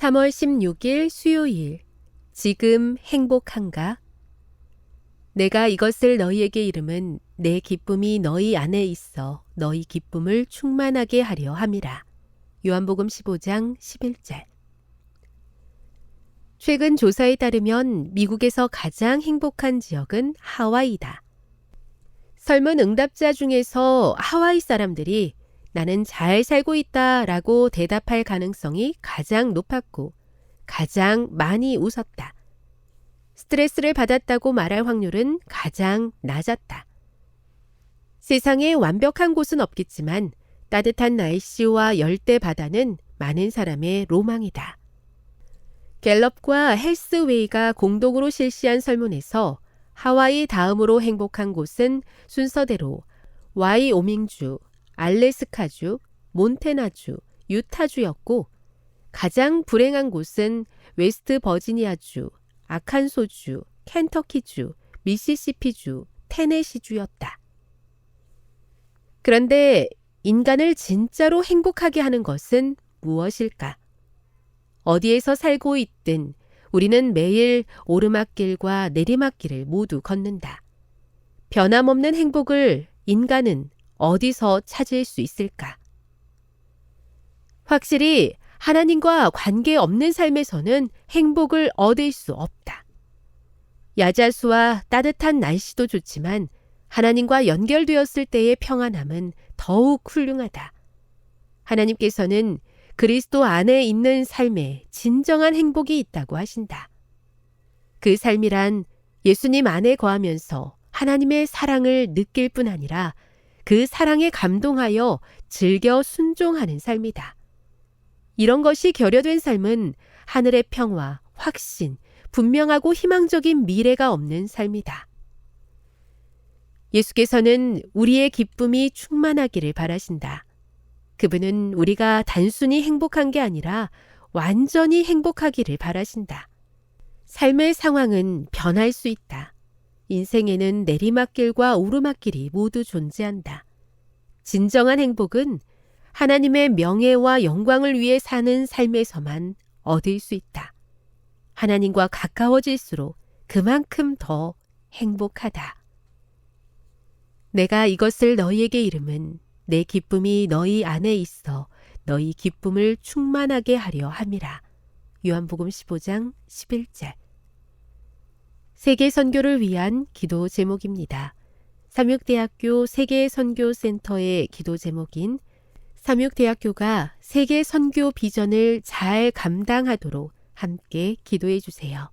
3월 16일 수요일. 지금 행복한가? 내가 이것을 너희에게 이름은 내 기쁨이 너희 안에 있어 너희 기쁨을 충만하게 하려 함이라. 요한복음 15장 11절. 최근 조사에 따르면 미국에서 가장 행복한 지역은 하와이다. 설문 응답자 중에서 하와이 사람들이 나는 잘 살고 있다 라고 대답할 가능성이 가장 높았고 가장 많이 웃었다. 스트레스를 받았다고 말할 확률은 가장 낮았다. 세상에 완벽한 곳은 없겠지만 따뜻한 날씨와 열대 바다는 많은 사람의 로망이다. 갤럽과 헬스웨이가 공동으로 실시한 설문에서 하와이 다음으로 행복한 곳은 순서대로 와이오밍주, 알래스카주, 몬테나주, 유타주였고 가장 불행한 곳은 웨스트 버지니아주, 아칸소주, 켄터키주, 미시시피주, 테네시주였다. 그런데 인간을 진짜로 행복하게 하는 것은 무엇일까? 어디에서 살고 있든 우리는 매일 오르막길과 내리막길을 모두 걷는다. 변함없는 행복을 인간은 어디서 찾을 수 있을까? 확실히 하나님과 관계 없는 삶에서는 행복을 얻을 수 없다. 야자수와 따뜻한 날씨도 좋지만 하나님과 연결되었을 때의 평안함은 더욱 훌륭하다. 하나님께서는 그리스도 안에 있는 삶에 진정한 행복이 있다고 하신다. 그 삶이란 예수님 안에 거하면서 하나님의 사랑을 느낄 뿐 아니라 그 사랑에 감동하여 즐겨 순종하는 삶이다. 이런 것이 결여된 삶은 하늘의 평화, 확신, 분명하고 희망적인 미래가 없는 삶이다. 예수께서는 우리의 기쁨이 충만하기를 바라신다. 그분은 우리가 단순히 행복한 게 아니라 완전히 행복하기를 바라신다. 삶의 상황은 변할 수 있다. 인생에는 내리막길과 오르막길이 모두 존재한다. 진정한 행복은 하나님의 명예와 영광을 위해 사는 삶에서만 얻을 수 있다. 하나님과 가까워질수록 그만큼 더 행복하다. 내가 이것을 너희에게 이름은 내 기쁨이 너희 안에 있어 너희 기쁨을 충만하게 하려 함이라. 요한복음 15장 11절. 세계 선교를 위한 기도 제목입니다. 삼육대학교 세계 선교 센터의 기도 제목인 삼육대학교가 세계 선교 비전을 잘 감당하도록 함께 기도해 주세요.